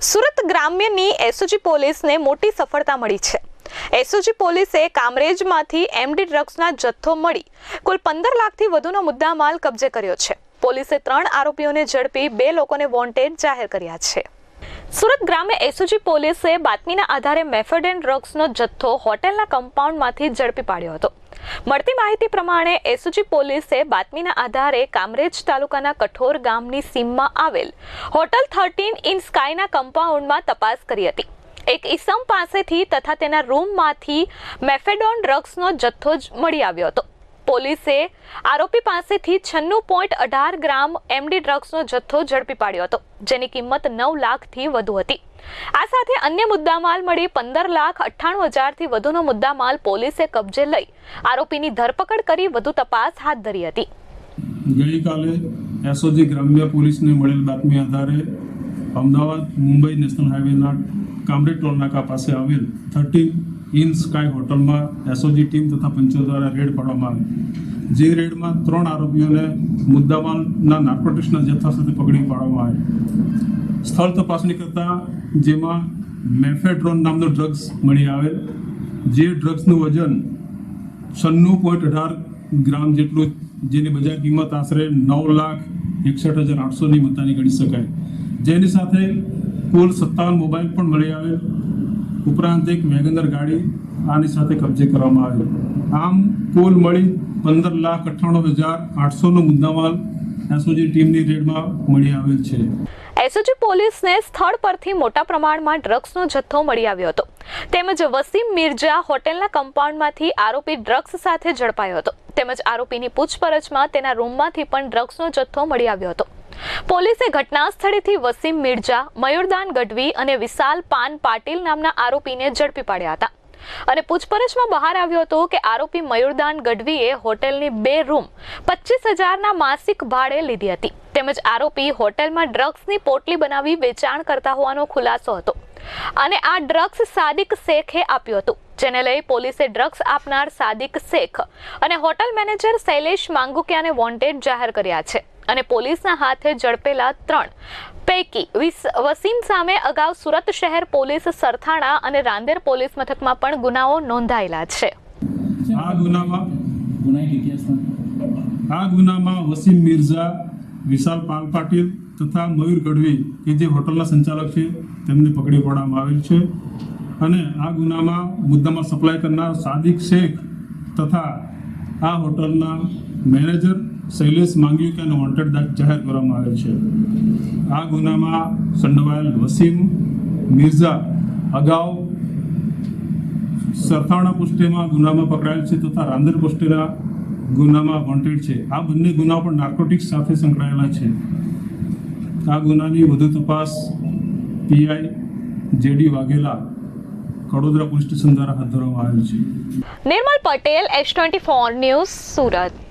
Surat ગ્રામ્યની SOG પોલીસને મોટી સફળતા મળી છે. એસઓજી પોલીસે કામરેજમાંથી એમડી ડ્રગ્સના જથ્થો મળી કુલ પંદર લાખથી વધુનો મુદ્દામાલ કબજે કર્યો છે. પોલીસે ત્રણ આરોપીઓને ઝડપી બે લોકોને વોન્ટેડ જાહેર કર્યા છે. સુરત ગ્રામે એસઓજી પોલીસે બાતમીના આધારે મેફેડેન ડ્રગ્સનો જથ્થો હોટેલના કમ્પાઉન્ડમાંથી ઝડપી પાડ્યો હતો. મળતી માહિતી પ્રમાણે એસઓજી પોલીસે બાતમીના આધારે કામરેજ તાલુકાના કઠોર ગામની સીમમાં આવેલ હોટલ થર્ટીન ઇન સ્કાયના કમ્પાઉન્ડમાં તપાસ કરી હતી. એક ઈસમ પાસેથી તથા તેના રૂમમાંથી મેફેડોન ડ્રગ્સનો જથ્થો જ મળી આવ્યો હતો. પોલીસે આરોપી પાસેથી છન્નું પોઈન્ટ અઢાર ગ્રામ એમડી ડ્રગ્સનો જથ્થો ઝડપી પાડ્યો હતો, જેની કિંમત નવ લાખથી વધુ હતી. આ સાથે અન્ય મુદ્દામાલ મળી પંદર લાખ અઠ્ઠાણું હજારથી વધુનો મુદ્દામાલ પોલીસે કબજે લઈ આરોપીની ધરપકડ કરી વધુ તપાસ હાથ ધરી હતી. ગઈકાલે એસઓજી ગ્રામ્ય પોલીસને મળેલ બાતમી આધારે અમદાવાદ મુંબઈ નેશનલ હાઈવેના કામરેજ ટોલ નાકા પાસે આવેલ થર્ટીન ઇન સ્કાય હોટલમાં એસઓજી ટીમ તથા પંચો દ્વારા રેડ પાડવામાં આવી. જે રેડમાં ત્રણ આરોપીઓને મુદ્દામાલના નાર્કોટિક્સના જથ્થા સાથે પકડી પાડવામાં આવે. સ્થળ તપાસણી કરતાં જેમાં મેફેડ્રોન નામનો ડ્રગ્સ મળી આવેલ, જે ડ્રગ્સનું વજન છન્નું પોઈન્ટ અઢાર ગ્રામ જેટલું જેની બજાર કિંમત આશરે નવ લાખ એકસઠ હજાર આઠસોની મતાની ગણી શકાય. જેની સાથે કુલ સત્તાવન મોબાઈલ પણ મળી આવેલ ઉપરાંત એક વેગનર ગાડી આની સાથે કબજે કરવામાં આવેલ આમ કુલ મળી પંદર લાખ અઠ્ઠાણું હજાર આઠસોનો મુદ્દામાલ એસઓજી ટીમની રેડમાં મળી આવેલ છે. એસઓજી પોલીસને સ્થળ પરથી મોટા પ્રમાણમાં ડ્રગ્સનો જથ્થો મળી આવ્યો હતો. તેમજ વસીમ મિર્જા હોટેલના કમ્પાઉન્ડમાંથી આરોપી ડ્રગ્સ સાથે ઝડપાયો હતો. તેમજ આરોપીની પૂછપરછમાં તેના રૂમમાંથી પણ ડ્રગ્સનો જથ્થો મળી આવ્યો હતો. પોલીસે ઘટના સ્થળેથી વસીમ મિર્જા, મયુરદાન ગઢવી અને વિશાલ પાન પાટીલ નામના આરોપીને ઝડપી પાડ્યા હતા. અને પૂછપરછમાં બહાર આવ્યો હતો કે આરોપી મયુરદાન ગઢવીએ હોટેલની બે રૂમ પચીસ હજારના માસિક ભાડે લીધી હતી. તેમજ આરોપી હોટેલમાં ડ્રગ્સની પોટલી બનાવી વેચાણ કરતા હોવાનો ખુલાસો હતો. અને આ ડ્રગ્સ સાદિક શેખે આપ્યું હતું, જેને લઈ પોલીસે ડ્રગ્સ આપનાર સાદિક શેખ અને હોટલ મેનેજર શૈલેષ માંગુકિયાને વોન્ટેડ જાહેર કર્યા છે. અને પોલીસના હાથે ઝડપેલા ત્રણ. પૈકી વીસ- વસીમ સામે અગાઉ સુરત શહેર પોલીસ સરથાણા અને રાંદેર પોલીસ મથકમાં પણ ગુનાઓ નોંધાયેલા છે. આ ગુનામાં આ ગુનામાં વસીમ મિર્ઝા વિશાલ પાલ પાટીલ તથા મયુર ગઢવી કે જે હોટલના સંચાલક છે તેમને પકડી પાડવામાં આવેલ છે. અને આ ગુનામાં મુદ્દામાં સપ્લાય કરનાર સાદિક શેખ તથા આ હોટલના મેનેજર શૈલેષ માંગ્યું કે વોન્ટેડ જાહેર કરવામાં આવે છે. આ ગુનામાં સંડોવાયેલ વસીમ મિર્ઝા અગાઉ સરથાણા પુષ્ટિમાં ગુનામાં પકડાયેલ છે તથા રાંદર પોસ્ટેના ગુનામાં વોન્ટેડ છે. આ બંને ગુના પણ નાર્કોટિક્સ સાથે સંકળાયેલા છે. આ ગુનાની વધુ તપાસ PI JD Vaghela Kadodara police station દ્વારા હાથ ધરવામાં આવેલ છે. Nirmal Patel H twenty four news Surat.